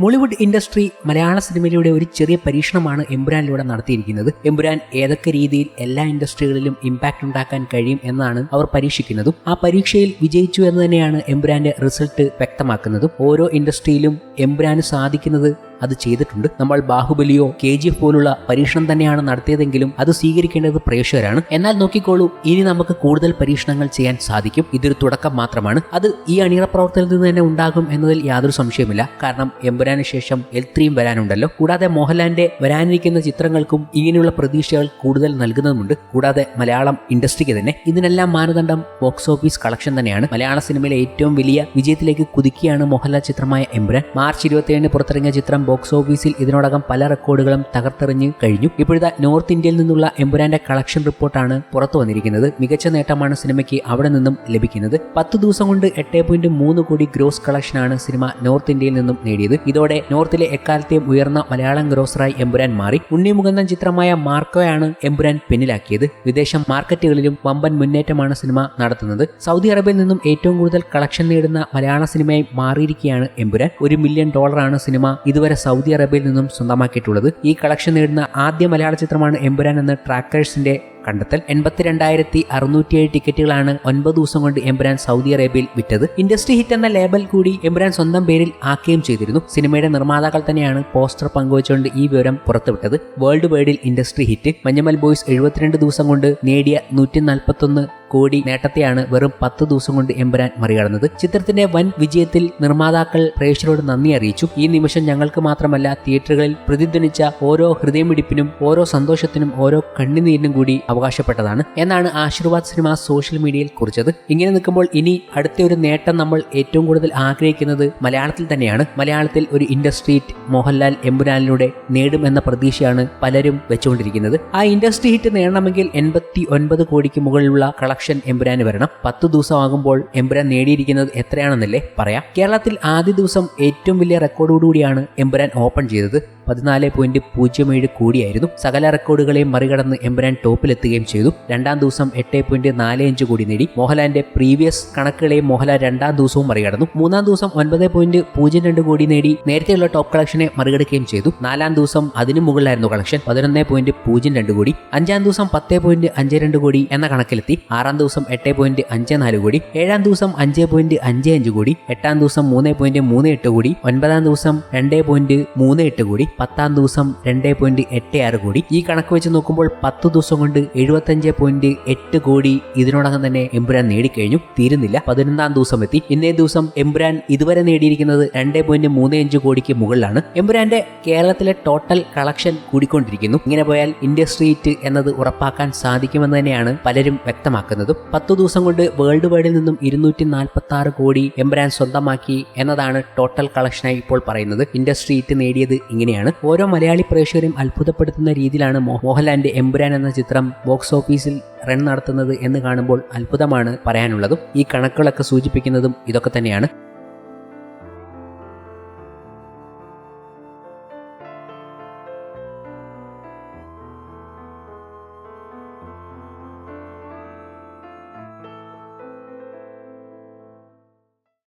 Mollywood industry മലയാള സിനിമയിലൂടെ ഒരു ചെറിയ പരീക്ഷണമാണ് എമ്പുരാനിലൂടെ നടത്തിയിരിക്കുന്നത്. എമ്പുരാൻ ഏതൊക്കെ രീതിയിൽ എല്ലാ ഇൻഡസ്ട്രികളിലും ഇമ്പാക്ട് ഉണ്ടാക്കാൻ കഴിയും എന്നാണ് അവർ പരീക്ഷിക്കുന്നതും. ആ പരീക്ഷയിൽ വിജയിച്ചു എന്ന് തന്നെയാണ് എമ്പുരാന്റെ റിസൾട്ട് വ്യക്തമാക്കുന്നതും. ഓരോ ഇൻഡസ്ട്രിയിലും എമ്പുരാന് സാധിക്കുന്നത് അത് ചെയ്തിട്ടുണ്ട്. നമ്മൾ ബാഹുബലിയോ കെ ജി എഫ് പോലുള്ള പരീക്ഷണം തന്നെയാണ് നടത്തിയതെങ്കിലും അത് സ്വീകരിക്കേണ്ടത് പ്രേക്ഷകരാണ്. എന്നാൽ നോക്കിക്കോളൂ ഇനി നമുക്ക് കൂടുതൽ പരീക്ഷണങ്ങൾ ചെയ്യാൻ സാധിക്കും. ഇതൊരു തുടക്കം മാത്രമാണ്. അത് ഈ അണിയറ പ്രവർത്തനത്തിൽ നിന്ന് തന്നെ ഉണ്ടാകും എന്നതിൽ യാതൊരു സംശയമില്ല കാരണം എമ്പുരാന് ശേഷം എൽ ത്രീയും വരാനുണ്ടല്ലോ. കൂടാതെ മോഹൻലാലിന്റെ വരാനിരിക്കുന്ന ചിത്രങ്ങൾക്കും ഇങ്ങനെയുള്ള പ്രതീക്ഷകൾ കൂടുതൽ നൽകുന്നതുമുണ്ട്. കൂടാതെ മലയാളം ഇൻഡസ്ട്രിക്ക് തന്നെ. ഇതിനെല്ലാം മാനദണ്ഡം ബോക്സ് ഓഫീസ് കളക്ഷൻ തന്നെയാണ്. മലയാള സിനിമയിലെ ഏറ്റവും വലിയ വിജയത്തിലേക്ക് കുതിക്കുകയാണ് മോഹൻലാൽ ചിത്രമായ എമ്പുരാൻ. മാർച്ച് ഇരുപത്തിയേഴിന് പുറത്തിറങ്ങിയ ചിത്രം ബോക്സ് ഓഫീസിൽ ഇതിനോടകം പല റെക്കോർഡുകളും തകർത്തെറിഞ്ഞ് കഴിഞ്ഞു. ഇപ്പോഴത്തെ നോർത്ത് ഇന്ത്യയിൽ നിന്നുള്ള എമ്പുരാന്റെ കളക്ഷൻ റിപ്പോർട്ടാണ് പുറത്തു വന്നിരിക്കുന്നത്. മികച്ച നേട്ടമാണ് സിനിമയ്ക്ക് അവിടെ നിന്നും ലഭിക്കുന്നത്. പത്ത് ദിവസം കൊണ്ട് എട്ട് പോയിന്റ് മൂന്ന് കോടി ഗ്രോസ് കളക്ഷനാണ് സിനിമ നോർത്ത് ഇന്ത്യയിൽ നിന്നും നേടിയത്. ഇതോടെ നോർത്തിലെ എക്കാലത്തെയും ഉയർന്ന മലയാളം ഗ്രോസറായി എമ്പുരാൻ മാറി. ഉണ്ണിമുകുന്ദൻ ചിത്രമായ മാർക്കോയാണ് എമ്പുരാൻ പിന്നിലാക്കിയത്. വിദേശ മാർക്കറ്റുകളിലും വമ്പൻ മുന്നേറ്റമാണ് സിനിമ നടത്തുന്നത്. സൗദി അറേബ്യയിൽ നിന്നും ഏറ്റവും കൂടുതൽ കളക്ഷൻ നേടുന്ന മലയാള സിനിമയായി മാറിയിരിക്കുകയാണ് എമ്പുരാൻ. ഒരു മില്യൺ ഡോളറാണ് സിനിമ ഇതുവരെ സൗദി അറേബ്യയിൽ നിന്നും സ്വന്തമാക്കിയിട്ടുള്ളത്. ഈ കളക്ഷൻ നേടുന്ന ആദ്യ മലയാള ചിത്രമാണ് എമ്പുരാൻ എന്ന ട്രാക്കേഴ്സിന്റെ കണ്ടെത്തൽ. എൺപത്തിരണ്ടായിരത്തി അറുന്നൂറ്റിയേഴ് ടിക്കറ്റുകളാണ് ഒൻപത് ദിവസം കൊണ്ട് എംബ്രാൻ സൗദി അറേബ്യയിൽ വിറ്റത്. ഇൻഡസ്ട്രി ഹിറ്റ് എന്ന ലേബൽ കൂടി എംബ്രാൻ സ്വന്തം പേരിൽ ആക്കുകയും ചെയ്തിരുന്നു. സിനിമയുടെ നിർമ്മാതാക്കൾ തന്നെയാണ് പോസ്റ്റർ പങ്കുവച്ചുകൊണ്ട് ഈ വിവരം പുറത്തുവിട്ടത്. വേൾഡ് വൈഡിൽ ഇൻഡസ്ട്രി ഹിറ്റ്. മഞ്ഞമൽ ബോയ്സ് എഴുപത്തിരണ്ട് ദിവസം കൊണ്ട് നേടിയ നൂറ്റി നാൽപ്പത്തൊന്ന് കോടി നേട്ടത്തെയാണ് വെറും പത്ത് ദിവസം കൊണ്ട് എമ്പുരാൻ മറികടന്നത്. ചിത്രത്തിന്റെ വൻ വിജയത്തിൽ നിർമ്മാതാക്കൾ പ്രേക്ഷകരോട് നന്ദി അറിയിച്ചു. ഈ നിമിഷം ഞങ്ങൾക്ക് മാത്രമല്ല തിയേറ്ററുകളിൽ പ്രതിധ്വനിച്ച ഓരോ ഹൃദയമിടിപ്പിനും ഓരോ സന്തോഷത്തിനും ഓരോ കണ്ണുനീരിനും കൂടി അവകാശപ്പെട്ടതാണ്. എന്നാണ് ആശീർവാദ് സിനിമ സോഷ്യൽ മീഡിയയിൽ കുറിച്ചത്. ഇങ്ങനെ നിൽക്കുമ്പോൾ ഇനി അടുത്ത ഒരു നേട്ടം നമ്മൾ ഏറ്റവും കൂടുതൽ ആഗ്രഹിക്കുന്നത് മലയാളത്തിൽ തന്നെയാണ്. മലയാളത്തിൽ ഒരു ഇൻഡസ്ട്രി ഹിറ്റ് മോഹൻലാൽ എമ്പുരാനിലൂടെ നേടുമെന്ന പ്രതീക്ഷയാണ് പലരും വെച്ചുകൊണ്ടിരിക്കുന്നത്. ആ ഇൻഡസ്ട്രി ഹിറ്റ് നേടണമെങ്കിൽ എൺപത്തി ഒൻപത് കോടിക്ക് മുകളിലുള്ള കളക്ഷൻ എമ്പുരാന് വരണം. പത്ത് ദിവസമാകുമ്പോൾ എമ്പുരാൻ നേടിയിരിക്കുന്നത് എത്രയാണെന്നല്ലേ പറയാം. കേരളത്തിൽ ആദ്യ ദിവസം ഏറ്റവും വലിയ റെക്കോർഡോടുകൂടിയാണ് എമ്പുരാൻ ഓപ്പൺ ചെയ്തത്. പതിനാല് പോയിന്റ് പൂജ്യം ഏഴ് കോടിയായിരുന്നു. സകല റെക്കോർഡുകളെയും മറികടന്ന് എമ്പുരാൻ ടോപ്പിലെത്തുകയും ചെയ്തു. രണ്ടാം ദിവസം എട്ട് പോയിന്റ് നാല് അഞ്ച് കോടി നേടി. മോഹൻലാലിന്റെ പ്രീവിയസ് കണക്കുകളെയും മോഹൻലാൽ രണ്ടാം ദിവസവും മറികടന്നു. മൂന്നാം ദിവസം ഒൻപത് പോയിന്റ് പൂജ്യം രണ്ട് കോടി നേടി. നേരത്തെയുള്ള ടോപ്പ് കളക്ഷനെ മറികടക്കുകയും ചെയ്തു. നാലാം ദിവസം അതിനു മുകളിലായിരുന്നു കളക്ഷൻ. പതിനൊന്ന് പോയിന്റ് പൂജ്യം രണ്ട് കോടി. അഞ്ചാം ദിവസം പത്ത് പോയിന്റ് അഞ്ച് രണ്ട് കോടി എന്ന കണക്കിലെത്തി. ആറാം ദിവസം എട്ട് പോയിന്റ് അഞ്ച് നാല് കോടി. ഏഴാം ദിവസം അഞ്ച് പോയിന്റ് അഞ്ച് അഞ്ച് കോടി. എട്ടാം ദിവസം മൂന്ന് പോയിന്റ് മൂന്ന് എട്ട് കോടി. ഒൻപതാം ദിവസം രണ്ട് പോയിന്റ് മൂന്ന് എട്ട് കോടി. പത്താം ദിവസം രണ്ട് പോയിന്റ് എട്ട് ആറ് കോടി. ഈ കണക്ക് വെച്ച് നോക്കുമ്പോൾ പത്ത് ദിവസം കൊണ്ട് എഴുപത്തഞ്ച് പോയിന്റ് എട്ട് കോടി ഇതിനോടകം തന്നെ എമ്പുരാൻ നേടിക്കഴിഞ്ഞു. തീരുന്നില്ല. പതിനൊന്നാം ദിവസം എത്തി. ഇന്നേ ദിവസം എംബ്രാൻ ഇതുവരെ നേടിയിരിക്കുന്നത് രണ്ട് പോയിന്റ് മൂന്ന് അഞ്ച് കോടിക്ക് മുകളിലാണ്. എമ്പുരാന്റെ കേരളത്തിലെ ടോട്ടൽ കളക്ഷൻ കൂടിക്കൊണ്ടിരിക്കുന്നു. ഇങ്ങനെ പോയാൽ ഇൻഡസ്ട്രീറ്റ് എന്നത് ഉറപ്പാക്കാൻ സാധിക്കുമെന്ന് തന്നെയാണ് പലരും വ്യക്തമാക്കുന്നത്. പത്തു ദിവസം കൊണ്ട് വേൾഡ് വൈഡിൽ നിന്നും ഇരുന്നൂറ്റി നാൽപ്പത്തി ആറ് കോടി എംബ്രാൻ സ്വന്തമാക്കി എന്നതാണ് ടോട്ടൽ കളക്ഷനായി ഇപ്പോൾ പറയുന്നത്. ഇൻഡസ്ട്രീറ്റ് നേടിയത് ഇങ്ങനെയാണ്. ഓരോ മലയാളി പ്രേക്ഷകരും അത്ഭുതപ്പെടുത്തുന്ന രീതിയിലാണ് മോഹൻലാലിന്റെ എംബ്രാൻ എന്ന ചിത്രം ബോക്സ് ഓഫീസിൽ റൺ നടത്തുന്നത് എന്ന് കാണുമ്പോൾ അത്ഭുതമാണ് പറയാനുള്ളതും ഈ കണക്കുകളൊക്കെ സൂചിപ്പിക്കുന്നതും ഇതൊക്കെ തന്നെയാണ്.